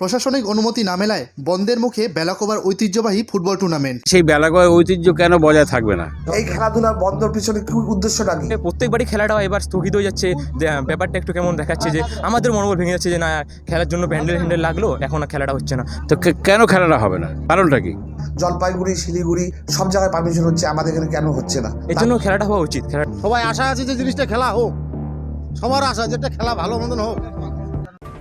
প্রশাসনিক অনুমতি না মেলায় বন্ধের মুখে বেলাকোবার ঐতিহ্যবাহী ফুটবল টুর্নামেন্ট। সেই বেলাগয় ঐতিহ্য কেন বজায় থাকবে না? এই খেলাধুলার বন্ধর পিছনে কি উদ্দেশ্যটা কি? প্রত্যেকবারই খেলাটা এবার স্থগিত হয়ে যাচ্ছে। যে, ব্যাপারটা একটু কেমন দেখাচ্ছে যে আমাদের মনোবল ভেঙে যাচ্ছে যে না খেলার জন্য প্যান্ডেল হ্যান্ডেল লাগল এখন আর খেলাটা হচ্ছে না। তো কে- কেন খেলাটা হবে না? কারণটা কি? জলপাইগুড়ি শিলিগুড়ি সব জায়গায় পারমিশন হচ্ছে আমাদের এখানে কেন হচ্ছে না? এর জন্য খেলাটা হওয়া উচিত খেলা সবাই আশা আছে যে জিনিসটা খেলা হোক। সবার আশা যেটা খেলা ভালো মতন হোক।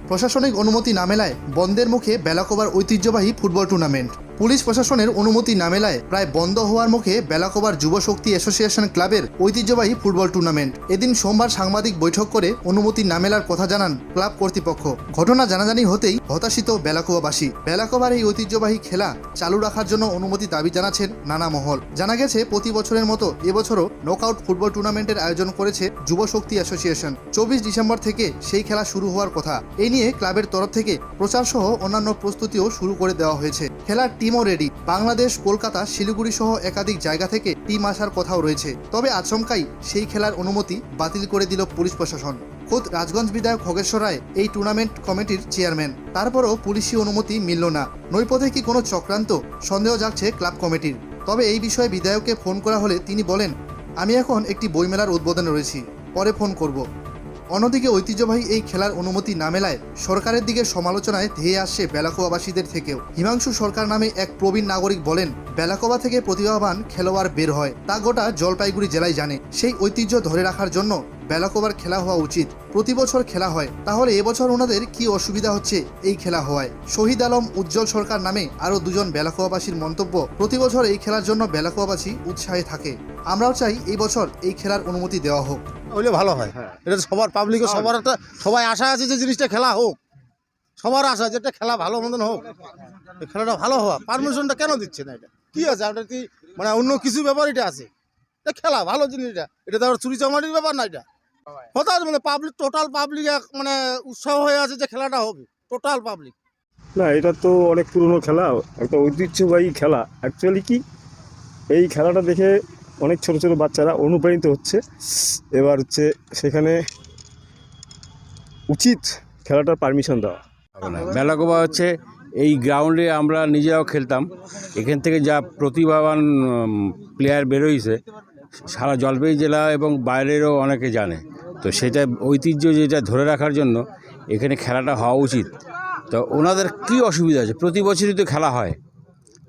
প্রশাসনিক অনুমতি না মেলায় বন্ধের মুখে বেলাকোবার ঐতিহ্যবাহী ফুটবল টুর্নামেন্ট। পুলিশ প্রশাসনের অনুমতি না মেলায় প্রায় বন্ধ হওয়ার মুখে বেলাকোবার যুব শক্তি অ্যাসোসিয়েশন ক্লাবের ঐতিহ্যবাহী ফুটবল টুর্নামেন্ট। এদিন সোমবার সাংবাদিক বৈঠক করে অনুমতি না মেলার কথা জানান ক্লাব কর্তৃপক্ষ। ঘটনা জানাজানি হতেই হতাশিত বেলাকোবাবাসী। বেলাকোবার এই ঐতিহ্যবাহী খেলা চালু রাখার জন্য অনুমতি দাবি জানাচ্ছেন নানা মহল। জানা গেছে, প্রতি বছরের মতো এবছরও নকআউট ফুটবল টুর্নামেন্টের আয়োজন করেছে যুব শক্তি অ্যাসোসিয়েশন। চব্বিশ ডিসেম্বর থেকে সেই খেলা শুরু হওয়ার কথা। এই নিয়ে ক্লাবের তরফ থেকে প্রচার সহ অন্যান্য প্রস্তুতিও শুরু করে দেওয়া হয়েছে। খেলার টিমও রেডি। বাংলাদেশ, কলকাতা, শিলিগুড়ি সহ একাধিক জায়গা থেকে টিম আসার কথাও রয়েছে। তবে আচমকাই সেই খেলার অনুমতি বাতিল করে দিল পুলিশ প্রশাসন। খোদ রাজগঞ্জ বিধায়ক খগেশ্বর রায় এই টুর্নামেন্ট কমিটির চেয়ারম্যান। তারপরও পুলিশি অনুমতি মিলল না। নৈপথে কি কোনো চক্রান্ত? সন্দেহ জাগছে ক্লাব কমিটির। তবে এই বিষয়ে বিধায়ককে ফোন করা হলে তিনি বলেন, আমি এখন একটি বইমেলার উদ্বোধনে রয়েছি। পরে ফোন করব। অন্যদিকে ঐতিহ্যবাহী এই খেলার অনুমতি না মেলায় সরকারের দিকে সমালোচনায় ধেয়ে আসছে বেলাকোয়াবাসীদের থেকেও। হিমাংশু সরকার নামে এক প্রবীণ নাগরিক বলেন বেলাকোবা থেকে প্রতিভাবান খেলোয়াড় বের হয়, তা গোটা জলপাইগুড়ি জেলায় জানে। সেই ঐতিহ্য ধরে রাখার জন্য বেলাকোবার খেলা হওয়া উচিত। প্রতি বছর খেলা হয়। তাহলে এবছর ওনাদের কি অসুবিধা হচ্ছে? এই খেলা হওয়ায়। শহীদ আলম উজ্জ্বল সরকার নামে আরও দুজন বেলাকোয়াবাসীর মন্তব্য। প্রতি বছর এই খেলার জন্য বেলাকোয়াবাসী উৎসাহে থাকে। আমরাও চাই এই বছর এই খেলার অনুমতি দেওয়া হোক। হইলে ভালো হয়। এটা সবার পাবলিকের সবার একটা সবাই আশা আছে যে জিনিসটা খেলা হোক। সবার আশা যেটা খেলা ভালো মতন হোক। খেলাটা ভালো হওয়া। পারমিশনটা কেন দিচ্ছে না এটা? কি আছে? আপনার কি মানে অন্য কিছু ব্যাপার এটা আছে। এটা খেলা ভালো জিনিস এটা। এটা তো আবার চুরি চামারির ব্যাপার না এটা। আছে মানে পাবলিক টোটাল পাবলিক মানে উৎসাহ হয়ে আছে যে খেলাটা হবে টোটাল পাবলিক না এটা তো অনেক পুরনো খেলা একটা ঐতিহ্যবাহী খেলা। অ্যাকচুয়ালি কি? এই খেলাটা দেখে অনেক ছোট ছোট বাচ্চারা অনুপ্রাণিত হচ্ছে। এবার হচ্ছে সেখানে উচিত খেলাটার পারমিশন দেওয়া। না। হচ্ছে এই গ্রাউন্ডে আমরা নিজেরাও খেলতাম। এখান থেকে যা প্রতিভাবান প্লেয়ার বেরোইছে সারা জলপাইগুড়ি জেলা এবং বাইরেরও অনেকে জানে। তো সেটা ঐতিহ্য যেটা ধরে রাখার জন্য এখানে খেলাটা হওয়া উচিত। তো ওনাদের কি অসুবিধা আছে? প্রতি বছরই তো খেলা হয়।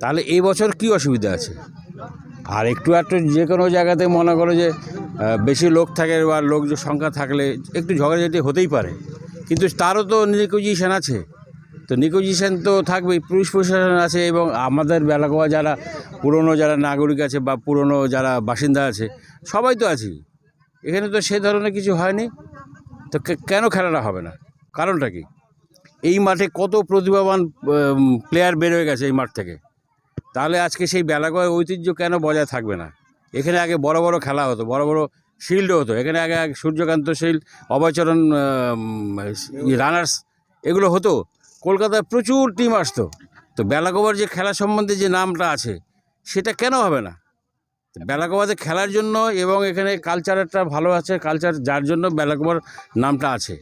তাহলে এই বছর কি অসুবিধা আছে? আর একটু একটু যে কোনো জায়গাতে মনে করো যে বেশি লোক থাকে বা লোক সংখ্যা থাকলে একটু ঝগড়াঝাটি হতেই পারে। কিন্তু তারও তো নিকোজিশন আছে। তো নিকোজিশন তো থাকবেই পুলিশ প্রশাসন আছে এবং আমাদের বেলাগোয়া যারা, পুরনো যারা নাগরিক আছে বা পুরনো যারা বাসিন্দা আছে, সবাই তো আছি। এখানে তো সে ধরনের কিছু হয়নি। তো কেন খেলাটা হবে না? কারণটা কি? এই মাঠে কত প্রতিভাবান প্লেয়ার বের হয়ে গেছে এই মাঠ থেকে। তাহলে আজকে সেই বেলাগয় ঐতিহ্য কেন বজায় থাকবে না? এখানে আগে বড় বড় খেলা হতো, বড় বড় শিল্ড হতো। এখানে আগে সূর্যকান্ত শিল্ড অভয়চরণ রানার্স এগুলো হতো। কলকাতায় প্রচুর টিম আসতো। তো বেলাগোবার যে খেলা সম্বন্ধে যে নামটা আছে, সেটা কেন হবে না? বেলাগোবাতে খেলার জন্য এবং এখানে কালচারটা ভালো আছে কালচার যার জন্য বেলাগোবার নামটা আছে।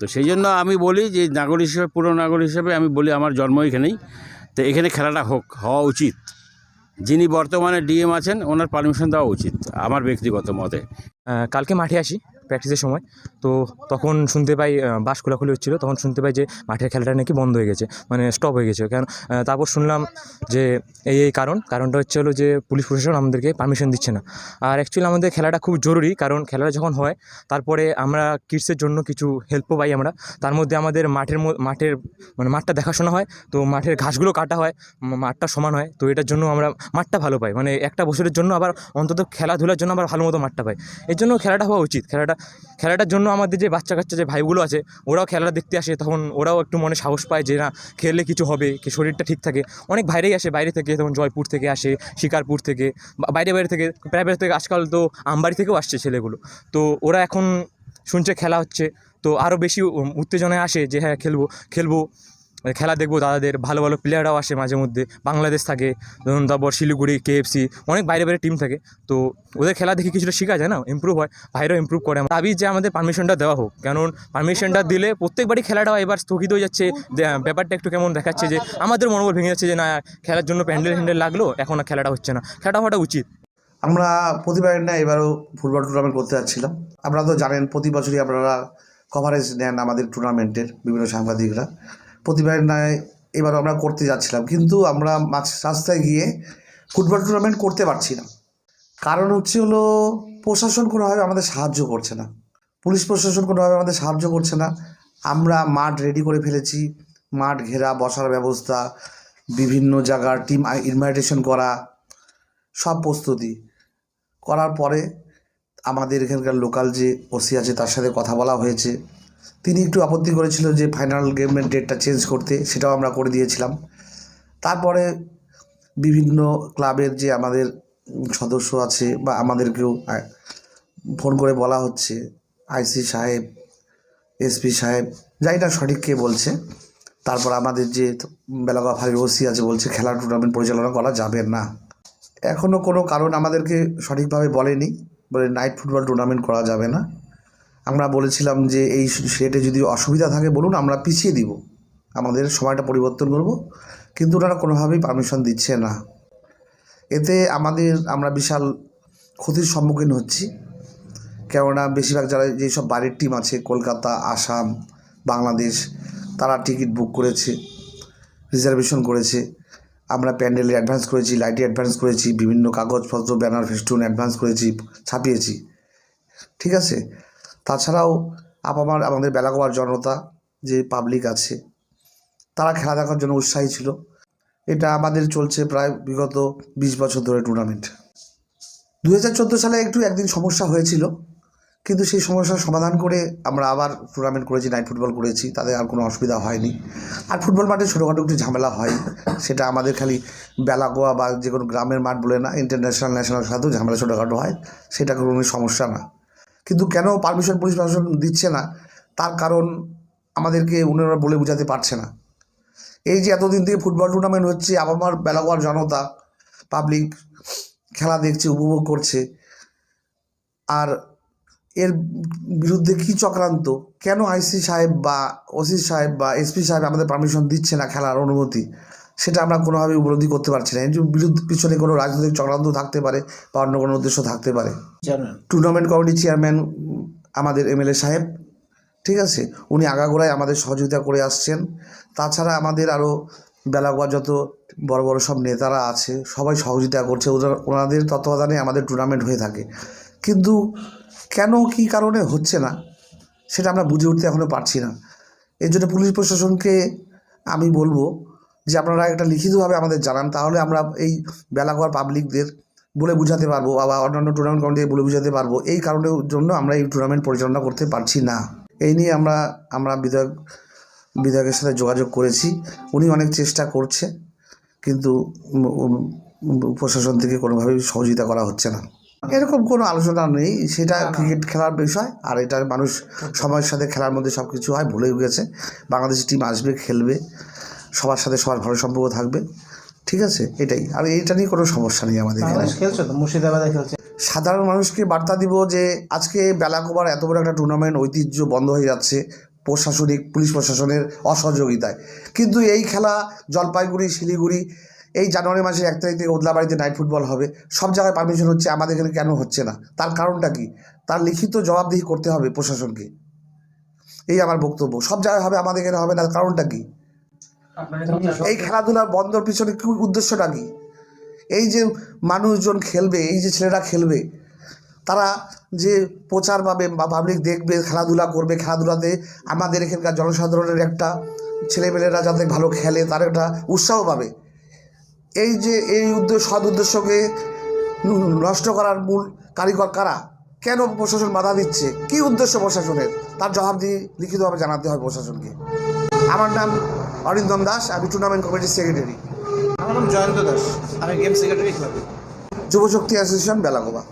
তো সেই জন্য আমি বলি যে নাগরিক হিসেবে, পুরো নাগরিক হিসেবে আমি বলি আমার জন্ম এখানেই। তো এখানে খেলাটা হোক, হওয়া উচিত। যিনি বর্তমানে ডিএম আছেন, ওনার পারমিশন দেওয়া উচিত, আমার ব্যক্তিগত মতে। কালকে মাঠে আসি প্র্যাকটিসের সময়। তো তখন শুনতে পাই বাস খোলাখুলি হচ্ছিল, তখন শুনতে পাই যে মাঠের খেলাটা নাকি বন্ধ হয়ে গেছে মানে স্টপ হয়ে গেছে। কারণ তারপর শুনলাম যে এই এই কারণ, কারণটা হচ্ছে হলো যে পুলিশ প্রশাসন আমাদেরকে পারমিশন দিচ্ছে না। আর অ্যাকচুয়ালি আমাদের খেলাটা খুব জরুরি, কারণ খেলাটা যখন হয়, তারপরে আমরা কিডসের জন্য কিছু হেল্পও পাই আমরা। তার মধ্যে আমাদের মাঠের মাঠের মানে মাঠটা দেখাশোনা হয়, তো মাঠের ঘাসগুলো কাটা হয় মাঠটা সমান হয়, তো এটার জন্য আমরা মাঠটা ভালো পাই। মানে একটা বছরের জন্য আবার অন্তত খেলাধুলার জন্য আবার ভালো মতো মাঠটা পাই। এর জন্য খেলাটা হওয়া উচিত। খেলাটা, খেলাটার জন্য আমাদের যে বাচ্চা কাচ্চা যে ভাইগুলো আছে, ওরাও খেলাটা দেখতে আসে, তখন ওরাও একটু মনে সাহস পায় যে না, খেললে কিছু হবে, কি শরীরটা ঠিক থাকে। অনেক বাইরেই আসে, বাইরে থেকে, তখন জয়পুর থেকে আসে, শিকারপুর থেকে বাইরে বাইরে থেকে, প্রায় প্রাইভেট থেকে, আজকাল তো আমবাড়ি থেকেও আসছে ছেলেগুলো। তো ওরা এখন শুনছে, খেলা হচ্ছে, তো আরও বেশি উত্তেজনায় আসে যে হ্যাঁ খেলব খেলব। খেলা দেখব দাদাদের ভালো ভালো প্লেয়াররাও আসে মাঝে মধ্যে। বাংলাদেশ থাকে, ধরুন তারপর শিলিগুড়ি কেএফসি অনেক বাইরে বাইরে টিম থাকে। তো ওদের খেলা দেখে কিছুটা শেখা যায় না? ইমপ্রুভ হয়, ভাইরাও ইমপ্রুভ করে। দাবি যে আমাদের পারমিশনটা দেওয়া হোক। কারণ পারমিশনটা দিলে প্রত্যেকবারই খেলাটা এবার স্থগিত হয়ে যাচ্ছে। ব্যাপারটা একটু কেমন দেখাচ্ছে যে, আমাদের মনোবল ভেঙে যাচ্ছে যে, না, খেলার জন্য প্যান্ডেল হ্যান্ডেল লাগল, এখন আর খেলাটা হচ্ছে না। খেলাটা হওয়াটা উচিত। আমরা প্রতিবারের না এবারও ফুটবল টুর্নামেন্ট করতে যাচ্ছিলাম। আপনারা তো জানেন, প্রতি বছরই আপনারা কভারেজ নেন আমাদের টুর্নামেন্টের বিভিন্ন সাংবাদিকরা। প্রতিবারের নয় এবারও আমরা করতে যাচ্ছিলাম। কিন্তু আমরা মাঝ রাস্তায় গিয়ে ফুটবল টুর্নামেন্ট করতে পারছি না। কারণ হচ্ছে হলো প্রশাসন কোনোভাবে আমাদের সাহায্য করছে না। পুলিশ প্রশাসন কোনোভাবে আমাদের সাহায্য করছে না। আমরা মাঠ রেডি করে ফেলেছি। মাঠ ঘেরা, বসার ব্যবস্থা, বিভিন্ন জায়গার টিম ইনভাইটেশন করা, সব প্রস্তুতি। করার পরে আমাদের এখানকার লোকাল যে ওসি আছে তার সাথে কথা বলা হয়েছে। তিনি একটু আপত্তি করেছিল যে ফাইনাল গেমের ডেটটা চেঞ্জ করতে, সেটাও আমরা করে দিয়েছিলাম। তারপরে বিভিন্ন ক্লাবের যে আমাদের সদস্য আছে বা আমাদেরকেও ফোন করে বলা হচ্ছে আইসি সাহেব এসপি সাহেব, যাই না সঠিক কে বলছে। তারপর আমাদের যে বেলাগা ফাঁড়ির ওসি আছে বলছে খেলা টুর্নামেন্ট পরিচালনা করা যাবে না। এখনও কোনো কারণ আমাদেরকে সঠিকভাবে বলেনি, বলে নাইট ফুটবল টুর্নামেন্ট করা যাবে না। আমরা বলেছিলাম যে এই সেটে যদি অসুবিধা থাকে, বলুন আমরা পিছিয়ে দিব। আমাদের সময়টা পরিবর্তন করব। কিন্তু ওনারা কোনোভাবেই পারমিশন দিচ্ছে না। এতে আমাদের, আমরা বিশাল ক্ষতির সম্মুখীন হচ্ছি। কেননা বেশিরভাগ যারা যেসব বাড়ির টিম আছে, কলকাতা, আসাম, বাংলাদেশ, তারা টিকিট বুক করেছে রিজার্ভেশন করেছে। আমরা প্যান্ডেলে অ্যাডভান্স করেছি লাইটে অ্যাডভান্স করেছি, বিভিন্ন কাগজপত্র ব্যানার ফেস্টুন অ্যাডভান্স করেছি, ছাপিয়েছি। ঠিক আছে? তাছাড়াও আপামার আমাদের বেলাগোয়ার জনতা যে পাবলিক আছে, তারা খেলা দেখার জন্য উৎসাহী ছিল। এটা আমাদের চলছে প্রায় বিগত বিশ বছর ধরে টুর্নামেন্ট দু হাজার চোদ্দ সালে একটু একদিন সমস্যা হয়েছিল, কিন্তু সেই সমস্যার সমাধান করে আমরা আবার টুর্নামেন্ট করেছি নাইট ফুটবল করেছি তাদের আর কোনো অসুবিধা হয়নি। আর ফুটবল মাঠে ছোটোখাটো একটু ঝামেলা হয়, সেটা আমাদের খালি বেলাগোয়া বা যে কোনো গ্রামের মাঠ বলে না ইন্টারন্যাশনাল ন্যাশনাল খেলাতেও ঝামেলা ছোটোখাটো হয়, সেটা কোনো সমস্যা না। কিন্তু কেন পারমিশন পুলিশ প্রশাসন দিচ্ছে না? তার কারণ আমাদেরকে উনারা বলে বোঝাতে পারছে না। এই যে এতদিন থেকে ফুটবল টুর্নামেন্ট হচ্ছে আবার বেলাগোয়ার জনতা পাবলিক খেলা দেখছে, উপভোগ করছে। আর এর বিরুদ্ধে কী চক্রান্ত? কেন আইসি সাহেব বা ওসি সাহেব বা এসপি সাহেব আমাদের পারমিশন দিচ্ছে না খেলার অনুমতি? সেটা আমরা কোনোভাবে উপলব্ধি করতে পারছি না। এর বিরুদ্ধে পিছনে কোনো রাজনৈতিক চক্রান্ত থাকতে পারে বা অন্য কোনো উদ্দেশ্য থাকতে পারে। টুর্নামেন্ট কমিটি চেয়ারম্যান আমাদের এমএলএ সাহেব ঠিক আছে? উনি আগাগোড়ায় আমাদের সহযোগিতা করে আসছেন। তাছাড়া আমাদের আরও বেলাগোয়া যত বড় বড় সব নেতারা আছে সবাই সহযোগিতা করছে। ওনাদের তত্ত্বাবধানে আমাদের টুর্নামেন্ট হয়ে থাকে। কিন্তু কেন কী কারণে হচ্ছে না সেটা আমরা বুঝে উঠতে এখনও পারছি না। এর জন্য পুলিশ প্রশাসনকে আমি বলব যে আপনারা একটা লিখিতভাবে আমাদের জানান তাহলে আমরা এই বেলাগোয়ার পাবলিকদের বলে বুঝাতে পারব বা অন্যান্য টুর্নামেন্ট কমিটিকে বলে বুঝাতে পারব। এই কারণের জন্য আমরা এই টুর্নামেন্ট পরিচালনা করতে পারছি না। এই নিয়ে আমরা আমরা বিধায়ক বিধায়কের সাথে যোগাযোগ করেছি। উনি অনেক চেষ্টা করছে কিন্তু প্রশাসন থেকে কোনোভাবেই সহযোগিতা করা হচ্ছে না। এরকম কোনো আলোচনা নেই সেটা ক্রিকেট খেলার বিষয় আর এটা মানুষ সময়ের সাথে খেলার মধ্যে সব কিছু হয় ভুলে গেছে। বাংলাদেশ টিম আসবে খেলবে। সবার সাথে সবার ভালো সম্পর্ক থাকবে। ঠিক আছে? এটাই। আর এইটা নিয়ে কোনো সমস্যা নেই আমাদের এখানে। তো? মুর্শিদাবাদে খেলছে? সাধারণ মানুষকে বার্তা দিব যে আজকে বেলাকোবার এত বড় একটা টুর্নামেন্ট ঐতিহ্য বন্ধ হয়ে যাচ্ছে প্রশাসনিক পুলিশ প্রশাসনের অসহযোগিতায়। কিন্তু এই খেলা জলপাইগুড়ি শিলিগুড়ি এই জানুয়ারি মাসের এক তারিখ থেকে ওদলাবাড়িতে নাইট ফুটবল হবে। সব জায়গায় পারমিশন হচ্ছে আমাদের এখানে কেন হচ্ছে না? তার কারণটা কি? তার লিখিত জবাবদিহি করতে হবে প্রশাসনকে। এই আমার বক্তব্য। সব জায়গায় হবে আমাদের এখানে হবে না তার কারণটা কি? এই খেলাধুলার বন্ধর পিছনে কি উদ্দেশ্যটা কি? এই যে মানুষজন খেলবে, এই যে ছেলেরা খেলবে, তারা যে প্রচার পাবে বা পাবলিক দেখবে, খেলাধুলা করবে, খেলাধুলাতে আমাদের এখানকার জনসাধারণের একটা ছেলেমেয়েরা যাতে ভালো খেলে, তার একটা উৎসাহ পাবে। এই যে, এই উদ্দেশ্য সদ উদ্দেশ্যকে নষ্ট করার মূল কারিগর কারা? কেন প্রশাসন বাধা দিচ্ছে? কি উদ্দেশ্য প্রশাসনের? তার জবাব দিয়ে লিখিতভাবে জানাতে হয় প্রশাসনকে। আমার নাম অরিন্দম দাস আমি টুর্নামেন্ট কমিটির সেক্রেটারি আমার নাম জয়ন্ত দাস। আমি game secretary club Jubashakti association Belagoba